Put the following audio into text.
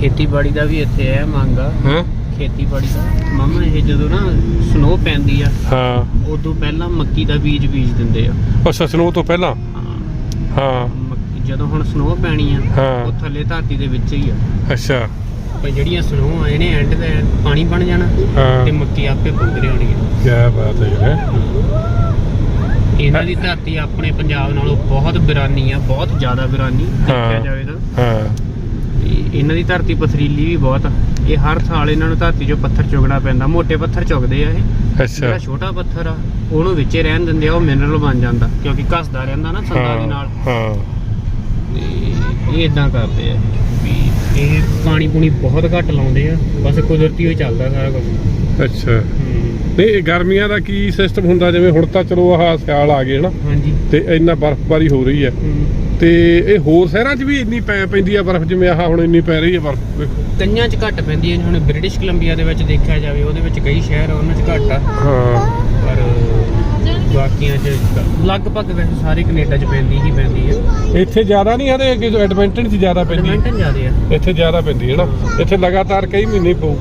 ਖੇਤੀਬਾੜੀ ਦਾ ਵੀ ਇੱਥੇ ਹੈ ਮੰਗ ਆ। ਹਾਂ। ਖੇਤੀਬਾੜੀ ਦਾ। ਮਾਮਾ ਇਹ ਜਦੋਂ ਨਾ ਸਨੋ ਪੈਂਦੀ ਆ ਹਾਂ। ਉਦੋਂ ਪਹਿਲਾਂ ਮੱਕੀ ਦਾ ਬੀਜ ਬੀਜ ਦਿੰਦੇ ਆ। ਅੱਛਾ ਸਨੋ ਤੋਂ ਪਹਿਲਾਂ? ਹਾਂ। ਹਾਂ। ਮੱਕੀ ਜਦੋਂ ਹੁਣ ਸਨੋ ਪੈਣੀ ਆ ਹਾਂ। ਉਹ ਥੱਲੇ ਧਰਤੀ ਦੇ ਵਿੱਚ ਹੀ ਆ। ਅੱਛਾ। ਤੇ ਜਿਹੜੀਆਂ ਸਨੋ ਆ ਇਹਨੇ ਐਂਡ ਤੇ ਪਾਣੀ ਬਣ ਜਾਣਾ ਹਾਂ। ਤੇ ਮੱਕੀ ਆਪੇ ਪੁੱਗ ਰਹੀ ਕੀ ਬਾਤ ਹੈ ਯਾਰ ਇਹਨਾਂ ਦੀ ਧਰਤੀ ਆਪਣੇ ਪੰਜਾਬ ਨਾਲੋਂ ਬਹੁਤ ਬਿਰਾਨੀ ਆ ਬਹੁਤ ਜ਼ਿਆਦਾ ਬਿਰਾਨੀ ਦੇਖਿਆ ਹਾਂ। ਜਾਵੇ ਤਾਂ। ਹਾਂ। ਇਹਨਾਂ ਦੀ ਧਰਤੀ ਪਥਰੀਲੀ ਵੀ ਬਹੁਤ ਆ। ਇਹ ਹਰ ਸਾਲ ਇਹਨਾਂ ਨੂੰ ਧਰਤੀ 'ਚੋਂ ਪੱਥਰ ਚੁਗਣਾ ਪੈਂਦਾ। ਮੋٹے ਪੱਥਰ ਚੁਗਦੇ ਆ ਇਹ। ਅੱਛਾ। ਜਿਹੜਾ ਛੋਟਾ ਪੱਥਰ ਆ ਉਹਨੂੰ ਵਿੱਚੇ ਰਹਿਣ ਦਿੰਦੇ ਆ ਉਹ ਮਿਨਰਲ ਬਣ ਜਾਂਦਾ। ਕਿਉਂਕਿ ਘਸਦਾ ਰਹਿੰਦਾ ਨਾ ਸੰਦਾਂ ਦੇ ਨਾਲ। ਹਾਂ। ਤੇ ਇਹ ਇਦਾਂ ਕਰਦੇ ਆ ਵੀ ਇਹ ਪਾਣੀ ਪੂਣੀ ਬਹੁਤ ਘੱਟ ਲਾਉਂਦੇ ਆ। ਬਸ ਕੁਦਰਤੀ ਹੋਈ ਚੱਲਦਾ ਸਾਰਾ ਕੁਝ ਅੱਛਾ। ਨਹੀਂ ਇਹ ਗਰਮੀਆਂ ਦਾ ਕੀ ਸਿਸਟਮ ਹੁੰਦਾ? ਜਿਵੇਂ ਹੁਣ ਤਾਂ ਚਲੋ ਆਹ ਸਿਆਲ ਆ ਗਏ ਹਨਾ? ਹਾਂਜੀ। ਤੇ ਇੰਨਾ ਬਰਫ਼ਬਾਰੀ ਹੋ ਰਹੀ ਹੈ। ਹਮ, ਤੇ ਇਹ ਹੋਰ ਸ਼ਹਿਰਾਂ 'ਚ ਵੀ ਇੰਨੀ ਪੈ ਪੈਂਦੀ ਆ ਬਰਫ਼ ਜਿਵੇਂ ਆਹ ਹੁਣ ਇੰਨੀ ਪੈ ਰਹੀ ਹੈ ਬਰਫ਼ ਵੇਖੋ ਕਈਆਂ 'ਚ ਘੱਟ ਪੈਂਦੀ ਹੈ ਹੁਣ ਬ੍ਰਿਟਿਸ਼ ਕੋਲੰਬੀਆ ਦੇ ਵਿੱਚ ਦੇਖਿਆ ਜਾਵੇ ਉਹਦੇ ਵਿੱਚ ਕਈ ਸ਼ਹਿਰ ਆ ਉਹਨਾਂ 'ਚ ਘੱਟ ਆ। ਹਾਂ। ਪਰ ਬਾਕੀਆਂ 'ਚ ਲਗਭਗ ਵੈਸੇ ਸਾਰੇ ਕੈਨੇਡਾ 'ਚ ਪੈਂਦੀ ਹੀ ਪੈਂਦੀ ਹੈ ਇੱਥੇ ਜ਼ਿਆਦਾ ਨਹੀਂ ਹਰੇ ਐਡਵੈਂਟਨ 'ਚ ਜ਼ਿਆਦਾ ਪੈਂਦੀ। ਐਡਮਿੰਟਨ ਜ਼ਿਆਦੇ ਆ। ਇੱਥੇ ਜ਼ਿਆਦਾ ਪੈਂਦੀ ਹੈ ਨਾ। ਇੱਥੇ ਲਗਾਤਾਰ ਕਈ ਮਹੀਨੇ ਪਊ।